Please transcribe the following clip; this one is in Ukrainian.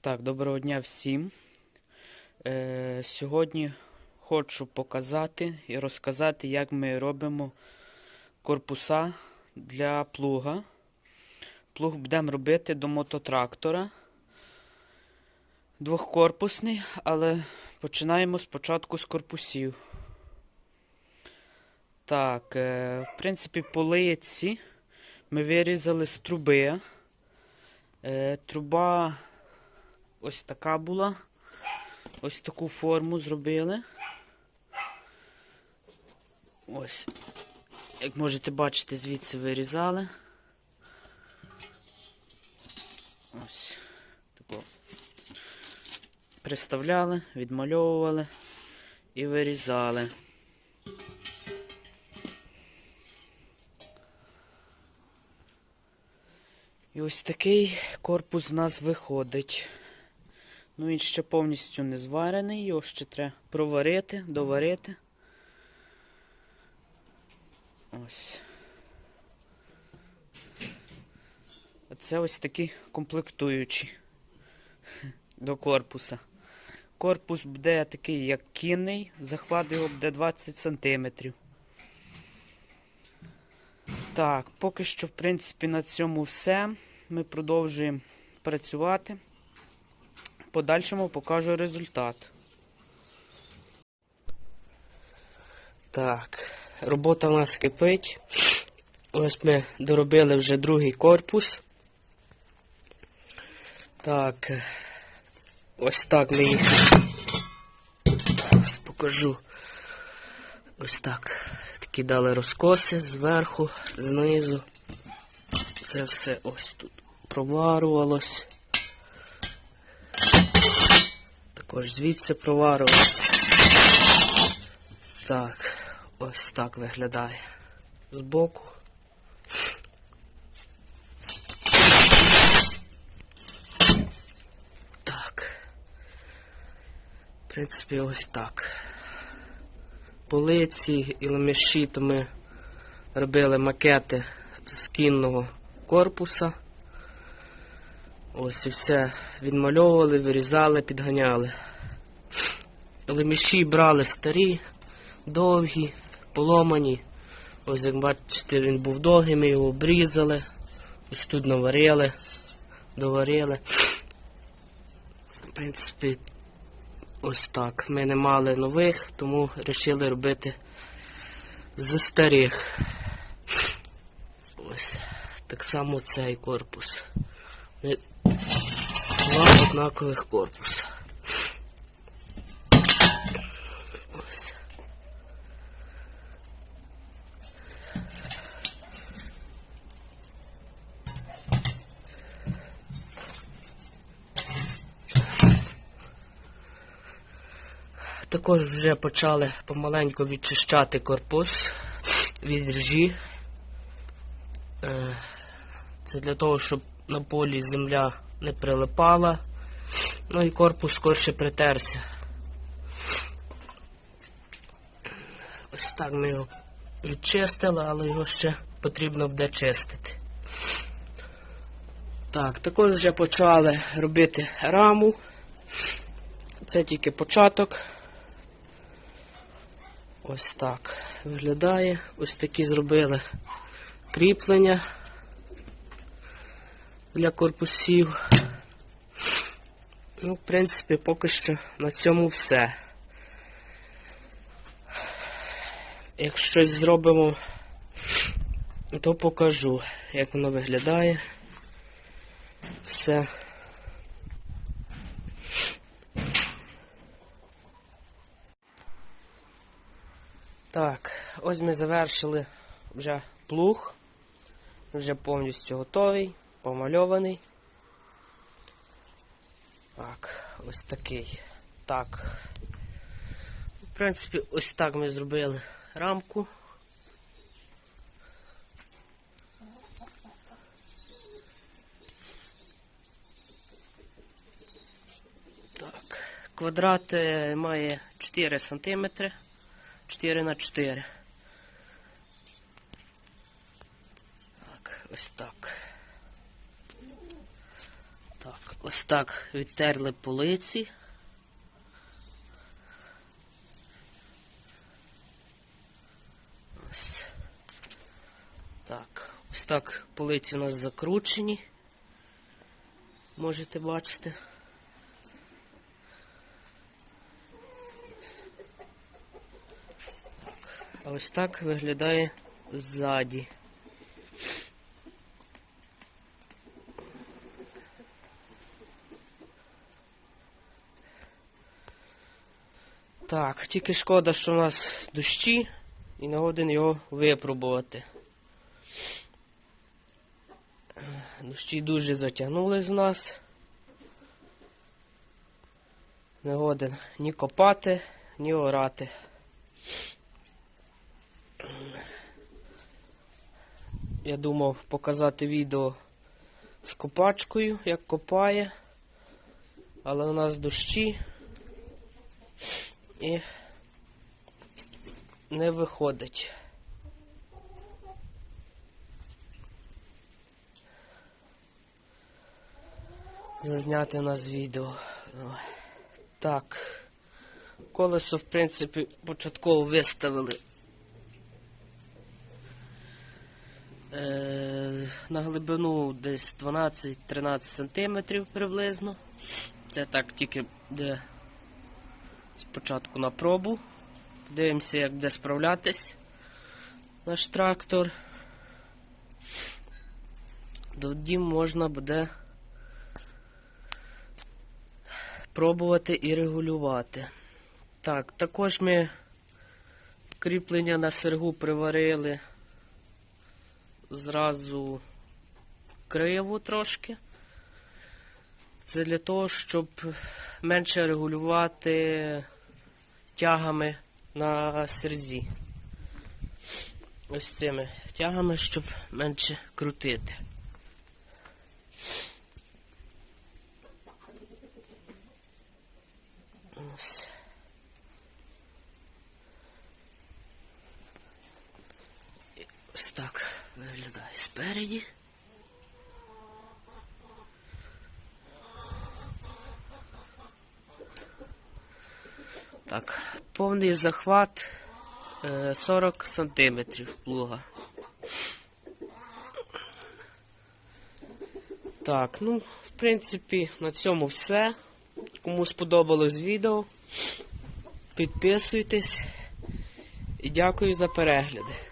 Так, доброго дня всім. Е, сьогодні хочу показати і розказати, як ми робимо корпуса для плуга. Плуг будемо робити до мототрактора. Двохкорпусний, але починаємо спочатку з корпусів. Так, е, в принципі, полиці ми вирізали з труби. Е, труба ось така була. Ось таку форму зробили. Ось. Як можете бачити, звідси вирізали. Ось. Тако. Приставляли, відмальовували і вирізали. І ось такий корпус в нас виходить. Ну, він ще повністю не зварений, його ще треба проварити, доварити. Ось. А це ось такі комплектуючі до корпуса. Корпус буде такий, як кінний, захват його буде 20 см. Так, поки що, в принципі, на цьому все. Ми продовжуємо працювати. Подальшому покажу результат. Так, робота в нас кипить. Ось ми доробили вже другий корпус. Так, ось так ми їх Ось покажу. Ось так. Такі дали розкоси зверху, знизу. Це все ось тут проварувалось. Також звідси проварилось. Так, ось так виглядає. Збоку. Так. В принципі, ось так. Полиці і ламіші, то ми робили макети з кінного корпуса. Ось і все відмальовували, вирізали, підганяли. Леміші брали старі, довгі, поломані. Ось як бачите, він був довгий, ми його обрізали. Ось тут наварили, доварили. В принципі, ось так. Ми не мали нових, тому вирішили робити з старих. Ось так само цей корпус. Два однакових корпуса. Ось. Також вже почали помаленьку відчищати корпус від ржі. Е, Це для того, щоб на полі земля не прилипала, ну і корпус скорше притерся. Ось так ми його відчистили, але його ще потрібно буде чистити. Так, також вже почали робити раму. Це тільки початок. Ось так виглядає. Ось такі зробили кріплення для корпусів. Ну, в принципі, поки що на цьому все. Як щось зробимо, то покажу, як воно виглядає. Все. Так, ось ми завершили вже плуг. Вже повністю готовий, помальований. Так, ось такий. Так. В принципі, ось так ми зробили рамку. Так, квадрат має 4 см. 4 на 4. Так, ось так. Відтерли полиці. Ось. Так, ось так полиці у нас закручені. Можете бачити. А ось так виглядає ззаді. Так, тільки шкода, що у нас дощі і не годен його випробувати. Дощі дуже затягнули з нас. Не годен ні копати, ні орати. Я думав показати відео з копачкою, як копає, але у нас дощі і не виходить. Зазняти нас відео. Так. Колесо, в принципі, початково виставили. Е, на глибину десь 12-13 см приблизно. Це так тільки де спочатку на пробу. Дивимося, як буде справлятись наш трактор. Тоді можна буде пробувати і регулювати. Так, також ми кріплення на сергу приварили зразу криво трошки. Це для того, щоб менше регулювати тягами на серзі. Ось цими тягами, щоб менше крутити. Ось. Ось так виглядає спереді. Так, повний захват е, 40 сантиметрів плуга. Так, ну, в принципі, на цьому все. Кому сподобалось відео, підписуйтесь і дякую за перегляди.